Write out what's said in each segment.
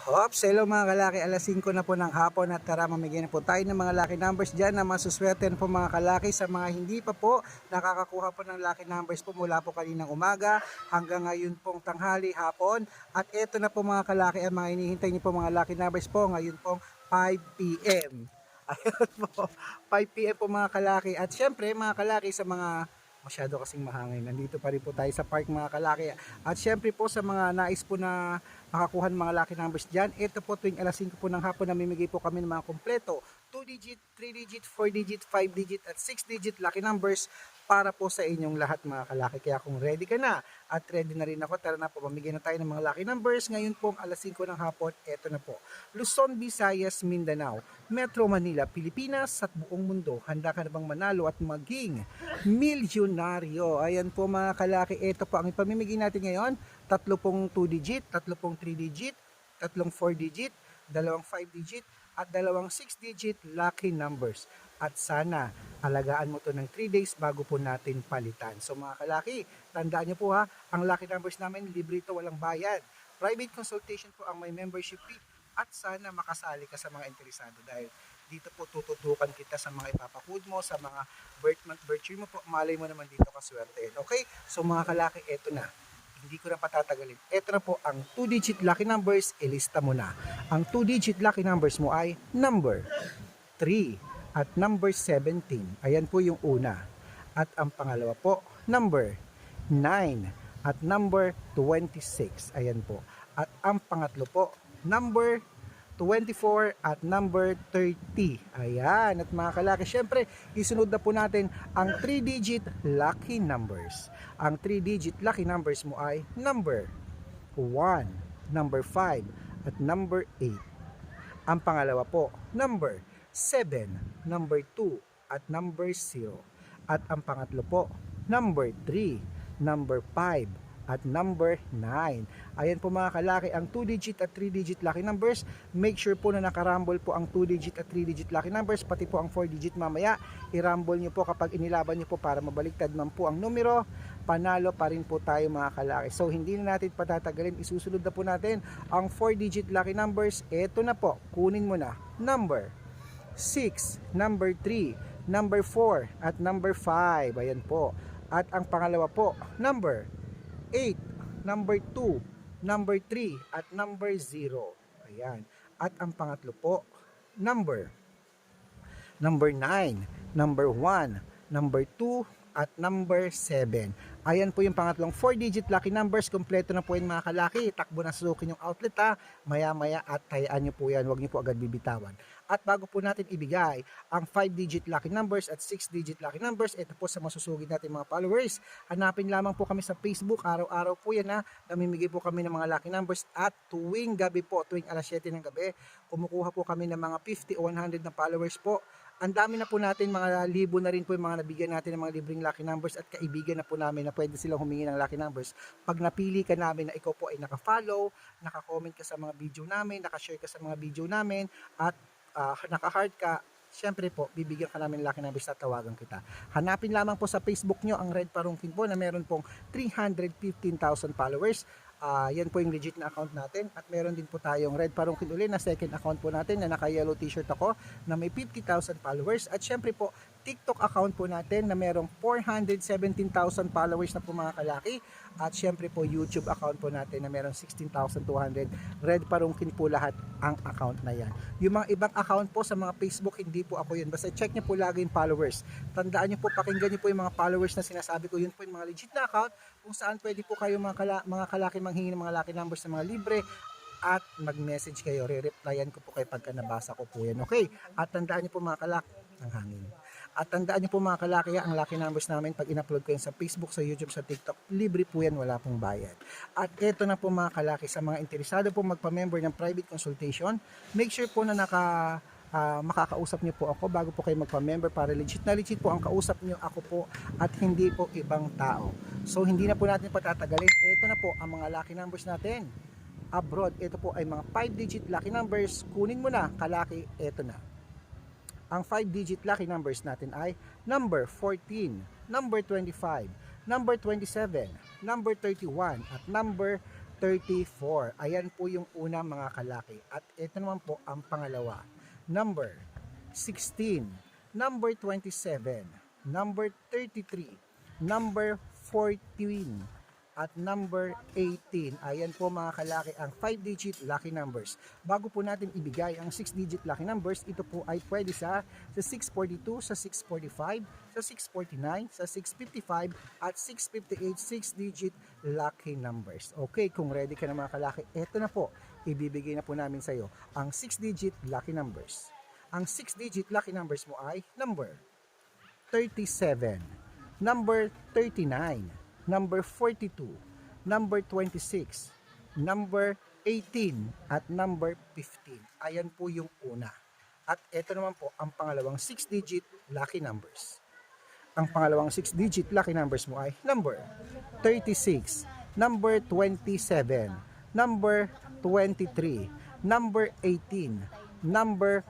Hops, hello mga kalaki, alas 5 na po ng hapon at tara mamigay na po tayo ng mga lucky numbers dyan na masuswerte po mga kalaki sa mga hindi pa po nakakakuha po ng lucky numbers po mula po kaninang umaga hanggang ngayon pong tanghali hapon at eto na po mga kalaki ang mga inihintay niyo po mga lucky numbers po ngayon pong 5 p.m. Ayun po, 5 p.m. po mga kalaki at syempre mga kalaki sa mga masyado kasing mahangin. Nandito pa rin po tayo sa park mga kalaki. At syempre po sa mga nais po na makakuha ng mga lucky numbers dyan, ito po tuwing alas 5 po ng hapon namimigay po kami ng mga kompleto. 2 digit, 3 digit, 4 digit, 5 digit at 6 digit lucky numbers para po sa inyong lahat mga kalaki. Kaya kung ready ka na at ready na rin ako, tara na po, mamigay na tayo ng mga lucky numbers. Ngayon po alas 5 ng hapon, eto na po. Luzon, Visayas, Mindanao, Metro Manila, Pilipinas at buong mundo. Handa ka na bang manalo at maging milyonaryo? Ayan po mga kalaki, ito po ang ipamimigay natin ngayon. Tatlo pong 2 digit, tatlo pong 3 digit, tatlong 4 digit, dalawang 5 digit, at dalawang 6 digit lucky numbers. At sana alagaan mo to ng 3 days bago po natin palitan. So mga kalaki, tandaan nyo po ha, ang lucky numbers namin libre ito, walang bayad. Private consultation po ang may membership fee at sana makasali ka sa mga interesado dahil dito po tututukan kita sa mga ipapakud mo, sa mga birth month, year mo po, malay mo naman dito kaswerte. Okay? So mga kalaki, eto na hindi ko na patatagalin. Ito na po ang 2-digit lucky numbers, ilista mo na. Ang 2-digit lucky numbers mo ay number 3 at number 17. Ayan po yung una. At ang pangalawa po, number 9 at number 26. Ayan po. At ang pangatlo po, number 24 at number 30. Ayan. At mga kalaki, syempre, isunod na po natin ang 3-digit lucky numbers. Ang 3-digit lucky numbers mo ay number 1, number 5, at number 8. Ang pangalawa po, number 7, number 2, at number 0. At ang pangatlo po, number 3, number 5, at number 9. Ayan po mga kalaki, ang 2-digit at 3-digit lucky numbers. Make sure po na nakarambol po ang 2-digit at 3-digit lucky numbers, pati po ang 4-digit mamaya. I-rumble nyo po kapag inilaban nyo po para mabaliktad man po ang numero. Panalo pa rin po tayo mga kalaki. So hindi na natin patatagalin, isusunod na po natin ang 4-digit lucky numbers. Ito na po, kunin mo na. Number 6, number 3, number 4, at number 5. Ayan po. At ang pangalawa po, number 8, number 2, number 3, at number 0. Ayan. At ang pangatlo po, number number 9, number 1, number 2, at number 7. Ayan po yung pangatlong 4-digit lucky numbers. Kompleto na po yun mga kalaki. Takbo na susukin yung outlet ha. Maya-maya at tayaan nyo po yan. Huwag nyo po agad bibitawan. At bago po natin ibigay ang 5-digit lucky numbers at 6-digit lucky numbers, ito po sa masusugid natin mga followers. Hanapin lamang po kami sa Facebook. Araw-araw po yan ha. Namimigay po kami ng mga lucky numbers at tuwing gabi po, tuwing alas 7 ng gabi, kumukuha po kami ng mga 50 o 100 na followers po ang dami na po natin, mga libo na rin po yung mga nabigyan natin ng mga libreng lucky numbers at kaibigan na po namin na pwede silang humingi ng lucky numbers. Pag napili ka namin na ikaw po ay naka-follow, naka-comment ka sa mga video namin, naka-share ka sa mga video namin, at uh, naka-heart ka, syempre po, bibigyan ka namin lucky numbers at tawagan kita. Hanapin lamang po sa Facebook nyo ang Red Parungkin po na meron pong 315,000 followers. Ah, yan po yung legit na account natin. At meron din po tayong Red Parungkin uli na second account po natin na naka-yellow t-shirt ako na may 50,000 followers. At syempre po TikTok account po natin na merong 417,000 followers na po mga kalaki at syempre po YouTube account po natin na merong 16,200 Red Parungkin po lahat ang account na yan. Yung mga ibang account po sa mga Facebook hindi po ako yun basta check nyo po lagi yung followers. Tandaan nyo po pakinggan nyo po yung mga followers na sinasabi ko yun po yung mga legit na account kung saan pwede po kayo mga, kala, mga kalaki manghingi ng mga lucky numbers ng mga libre at mag-message kayo. Re-replyan ko po kayo pagka nabasa ko po yan. Okay? At tandaan niyo po mga kalak, ang hangin. At tandaan niyo po mga kalaki, ang lucky numbers namin pag in-upload ko yan sa Facebook, sa YouTube, sa TikTok, libre po yan, wala pong bayad. At eto na po mga kalaki, sa mga interesado po magpa-member ng private consultation, make sure po na naka ah, makakausap niyo po ako bago po kayo magpa-member para legit na legit po ang kausap niyo ako po at hindi po ibang tao. So hindi na po natin patatagalin. Ito na po ang mga lucky numbers natin. Abroad, ito po ay mga 5-digit lucky numbers. Kunin mo na, kalaki, ito na. Ang 5-digit lucky numbers natin ay number 14, number 25, number 27, number 31, at number 34. Ayan po yung una mga kalaki. At ito naman po ang pangalawa. Number 16, number 27, number 33, number 14, at number 18. Ayan po mga kalaki ang 5-digit lucky numbers. Bago po natin ibigay ang 6-digit lucky numbers, ito po ay pwede sa, sa 642, sa 645, sa 649, sa 655, at 658 6-digit lucky numbers. Okay, kung ready ka na mga kalaki, ito na po. Ibibigay na po namin sa iyo ang 6-digit lucky numbers. Ang 6-digit lucky numbers mo ay number 37, number 39, number 42, number 26, number 18, at number 15. Ayan po yung una. At ito naman po ang pangalawang 6-digit lucky numbers. Ang pangalawang 6-digit lucky numbers mo ay number 36, number 27, number 23, number 18, number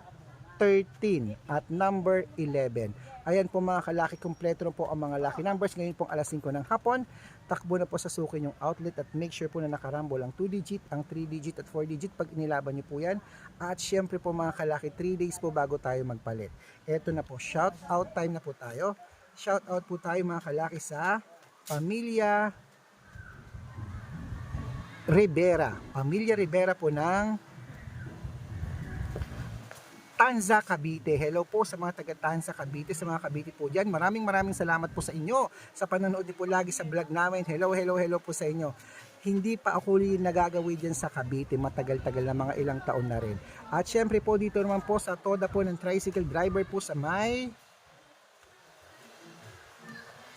13 at number 11. Ayan po mga kalaki, kompleto na po ang mga lucky numbers. Ngayon pong alas 5 ng hapon, takbo na po sa sukin yung outlet at make sure po na nakarambol ang 2 digit, ang 3 digit at 4 digit pag inilaban nyo po yan. At syempre po mga kalaki, 3 days po bago tayo magpalit. Eto na po, shout out time na po tayo. Shout out po tayo mga kalaki sa Pamilya Rivera. Pamilya Rivera po ng Tanza Cavite. Hello po sa mga taga Tanza Cavite, sa mga Cavite po dyan. Maraming maraming salamat po sa inyo sa panonood niyo po lagi sa vlog namin. Hello, hello, hello po sa inyo. Hindi pa ako rin nagagawi dyan sa Cavite. Matagal-tagal na mga ilang taon na rin. At syempre po dito naman po sa Toda po ng tricycle driver po sa may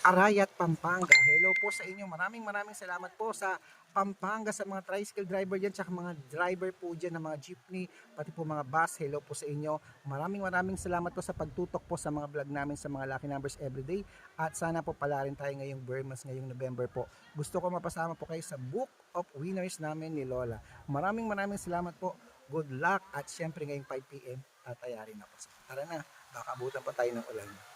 Arayat, Pampanga. Hello po sa inyo. Maraming maraming salamat po sa Pampanga sa mga tricycle driver dyan, tsaka mga driver po dyan ng mga jeepney, pati po mga bus. Hello po sa inyo. Maraming maraming salamat po sa pagtutok po sa mga vlog namin sa mga lucky numbers everyday. At sana po pala rin tayo ngayong Burmas ngayong November po. Gusto ko mapasama po kayo sa Book of Winners namin ni Lola. Maraming maraming salamat po. Good luck at syempre ngayong 5pm tatayarin na po. Tara na, baka abutan pa tayo ng ulan.